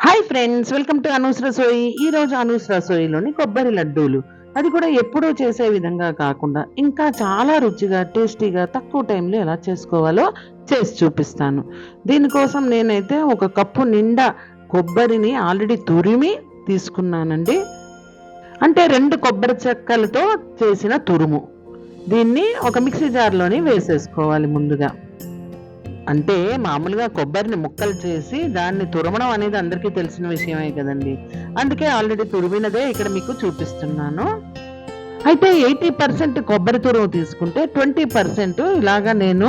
Hi friends welcome to Anu's Rasoi ఈ రోజు అనూస్ రసోయిలోని కొబ్బరి లడ్డూలు. అది కూడా ఎప్పుడో చేసే విధంగా కాకుండా ఇంకా చాలా రుచిగా టేస్టీగా తక్కువ టైంలో ఎలా చేసుకోవాలో చేసి చూపిస్తాను. దీనికోసం నేనైతే ఒక కప్పు నిండా కొబ్బరిని ఆల్రెడీ తురిమి తీసుకున్నానండి. అంటే రెండు కొబ్బరి చెక్కలతో చేసిన తురుము. దీన్ని ఒక మిక్సీ జార్లోని వేసేసుకోవాలి ముందుగా. అంటే మామూలుగా కొబ్బరిని ముక్కలు చేసి దాన్ని తురమడం అనేది అందరికీ తెలిసిన విషయమే కదండి. అందుకే ఆల్రెడీ తురిమినదే ఇక్కడ మీకు చూపిస్తున్నాను. అయితే ఎయిటీ పర్సెంట్ కొబ్బరి తురుము తీసుకుంటే ట్వంటీ పర్సెంట్ ఇలాగా నేను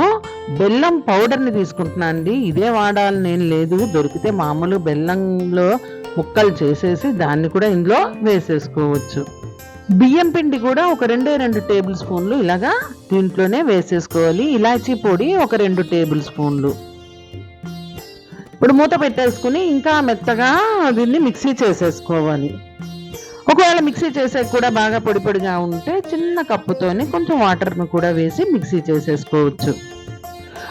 బెల్లం పౌడర్ని తీసుకుంటున్నాను అండి. ఇదే వాడాలని నేను లేదు. దొరికితే మామూలు బెల్లంలో ముక్కలు చేసేసి దాన్ని కూడా ఇందులో వేసేసుకోవచ్చు. బియ్యం పిండి కూడా ఒక రెండే రెండు టేబుల్ స్పూన్లు ఇలాగా దీంట్లోనే వేసేసుకోవాలి. ఇలాచీ పొడి ఒక రెండు టేబుల్ స్పూన్లు. ఇప్పుడు మూత పెట్టేసుకుని ఇంకా మెత్తగా దీన్ని మిక్సీ చేసేసుకోవాలి. ఒకవేళ మిక్సీ చేసే కూడా బాగా పొడి పొడిగా ఉంటే చిన్న కప్పుతోనే కొంచెం వాటర్ను కూడా వేసి మిక్సీ చేసేసుకోవచ్చు.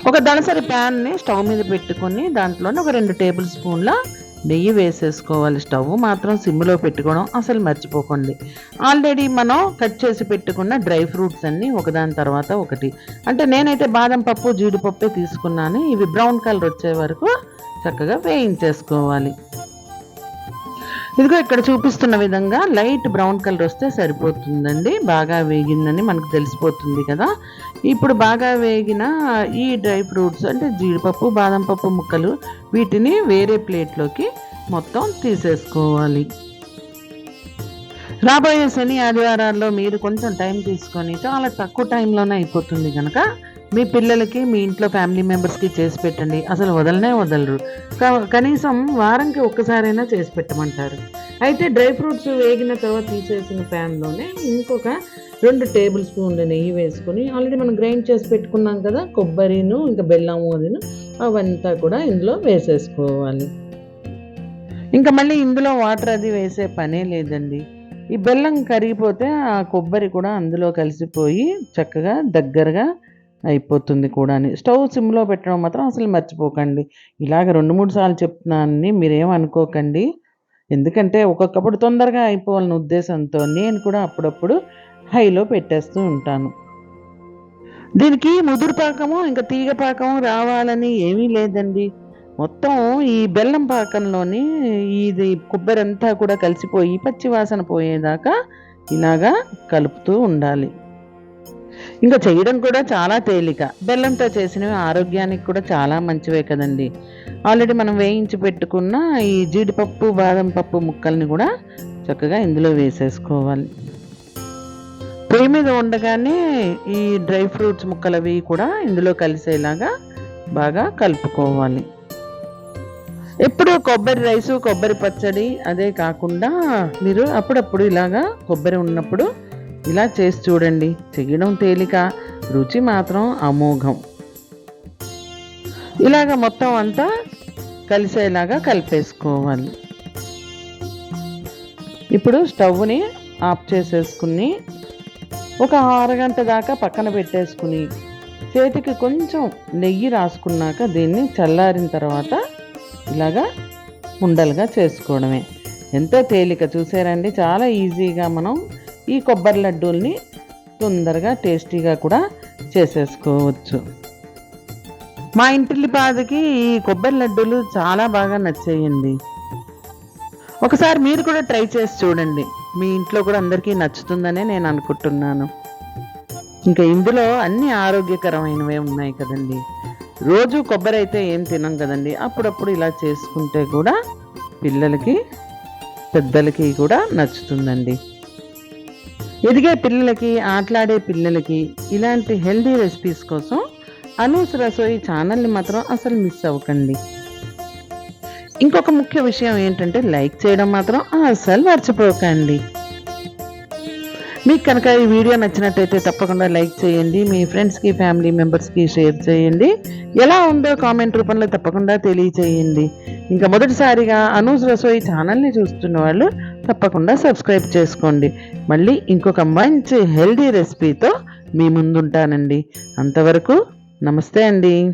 ఒక దళసరి ప్యాన్ని స్టవ్ మీద పెట్టుకొని దాంట్లోనే ఒక రెండు టేబుల్ స్పూన్ల నెయ్యి వేసేసుకోవాలి. స్టవ్ మాత్రం సిమ్లో పెట్టుకోవడం అసలు మర్చిపోకండి. ఆల్రెడీ మనం కట్ చేసి పెట్టుకున్న డ్రై ఫ్రూట్స్ అన్నీ ఒకదాని తర్వాత ఒకటి. అంటే నేనైతే బాదం పప్పు జీడిపప్పే తీసుకున్నాను. ఇవి బ్రౌన్ కలర్ వచ్చే వరకు చక్కగా వేయించేసుకోవాలి. ఇదిగో ఇక్కడ చూపిస్తున్న విధంగా లైట్ బ్రౌన్ కలర్ వస్తే సరిపోతుందండి. బాగా వేగిందని మనకు తెలిసిపోతుంది కదా. ఇప్పుడు బాగా వేగిన ఈ డ్రై ఫ్రూట్స్ అంటే జీడిపప్పు బాదం పప్పు ముక్కలు వీటిని వేరే ప్లేట్లోకి మొత్తం తీసేసుకోవాలి. రాబోయే శని ఆదివారాల్లో మీరు కొంచెం టైం తీసుకొని చాలా తక్కువ టైంలోనే అయిపోతుంది కనుక మీ పిల్లలకి మీ ఇంట్లో ఫ్యామిలీ మెంబర్స్కి చేసి పెట్టండి. అసలు వదలనే వదలరు. కనీసం వారంకి ఒక్కసారైనా చేసి పెట్టమంటారు. అయితే డ్రై ఫ్రూట్స్ వేగిన తర్వాత తీసేసిన ప్యాన్లోనే ఇంకొక రెండు టేబుల్ స్పూన్లు నెయ్యి వేసుకొని ఆల్రెడీ మనం గ్రైండ్ చేసి పెట్టుకున్నాం కదా కొబ్బరిను ఇంకా బెల్లము అదిను అవంతా కూడా ఇందులో వేసేసుకోవాలి. ఇంకా మళ్ళీ ఇందులో వాటర్ అది వేసే పనే లేదండి. ఈ బెల్లం కరిగిపోతే ఆ కొబ్బరి కూడా అందులో కలిసిపోయి చక్కగా దగ్గరగా అయిపోతుంది కూడా అని. స్టవ్ సిమ్లో పెట్టడం మాత్రం అసలు మర్చిపోకండి. ఇలాగ రెండు మూడు సార్లు చెప్తున్నానని మీరేం అనుకోకండి. ఎందుకంటే ఒక్కొక్కప్పుడు తొందరగా అయిపోవాలని ఉద్దేశంతో నేను కూడా అప్పుడప్పుడు హైలో పెట్టేస్తూ ఉంటాను. దీనికి ముదురు పాకము ఇంకా తీగ పాకము రావాలని ఏమీ లేదండి. మొత్తం ఈ బెల్లం పాకంలోని ఇది కొబ్బరి అంతా కూడా కలిసిపోయి పచ్చి వాసన పోయేదాకా ఇలాగా కలుపుతూ ఉండాలి. ఇంకా చేయడం కూడా చాలా తేలిక. బెల్లంతో చేసినవి ఆరోగ్యానికి కూడా చాలా మంచివే కదండి. ఆల్రెడీ మనం వేయించి పెట్టుకున్న ఈ జీడిపప్పు బాదం పప్పు ముక్కల్ని కూడా చక్కగా ఇందులో వేసేసుకోవాలి. పొయ్యి మీద ఉండగానే ఈ డ్రై ఫ్రూట్స్ ముక్కలవి కూడా ఇందులో కలిసేలాగా బాగా కలుపుకోవాలి. ఎప్పుడు కొబ్బరి రైసు కొబ్బరి పచ్చడి అదే కాకుండా మీరు అప్పుడప్పుడు ఇలాగా కొబ్బరి ఉన్నప్పుడు ఇలా చేసి చూడండి. చెయ్యడం తేలిక రుచి మాత్రం అమోఘం. ఇలాగ మొత్తం అంతా కలిసేలాగా కలిపేసుకోవాలి. ఇప్పుడు స్టవ్ని ఆఫ్ చేసేసుకుని ఒక అరగంట దాకా పక్కన పెట్టేసుకుని చేతికి కొంచెం నెయ్యి రాసుకున్నాక దీన్ని చల్లారిన తర్వాత ఇలాగా ఉండలుగా చేసుకోవడమే. ఎంతో తేలిక చూసారండి. చాలా ఈజీగా మనం ఈ కొబ్బరి లడ్డూల్ని తొందరగా టేస్టీగా కూడా చేసేసుకోవచ్చు. మా ఇంటిల్లి పాదకి ఈ కొబ్బరి లడ్డూలు చాలా బాగా నచ్చేయండి. ఒకసారి మీరు కూడా ట్రై చేసి చూడండి. మీ ఇంట్లో కూడా అందరికీ నచ్చుతుందనే నేను అనుకుంటున్నాను. ఇంకా ఇందులో అన్ని ఆరోగ్యకరమైనవే ఉన్నాయి కదండి. రోజు కొబ్బరి అయితే ఏం తినం కదండి. అప్పుడప్పుడు ఇలా చేసుకుంటే కూడా పిల్లలకి పెద్దలకి కూడా నచ్చుతుందండి. ఎదిగే పిల్లలకి ఆటలాడే పిల్లలకి ఇలాంటి హెల్దీ రెసిపీస్ కోసం అనూస్ రసోయి ఛానల్ని మాత్రం అసలు మిస్ అవ్వకండి. ఇంకొక ముఖ్య విషయం ఏంటంటే లైక్ చేయడం మాత్రం అసలు మర్చిపోకండి. మీకు కనుక ఈ వీడియో నచ్చినట్టయితే తప్పకుండా లైక్ చేయండి మీ ఫ్రెండ్స్కి ఫ్యామిలీ మెంబర్స్కి షేర్ చేయండి. ఎలా ఉందో కామెంట్ రూపంలో తప్పకుండా తెలియచేయండి. ఇంకా మొదటిసారిగా అనూజ్ రసోయి ఛానల్ని చూస్తున్న వాళ్ళు తప్పకుండా సబ్స్క్రైబ్ చేసుకోండి. మళ్ళీ ఇంకొక మంచి హెల్దీ రెసిపీతో మీ ముందుంటానండి. అంతవరకు నమస్తే అండి.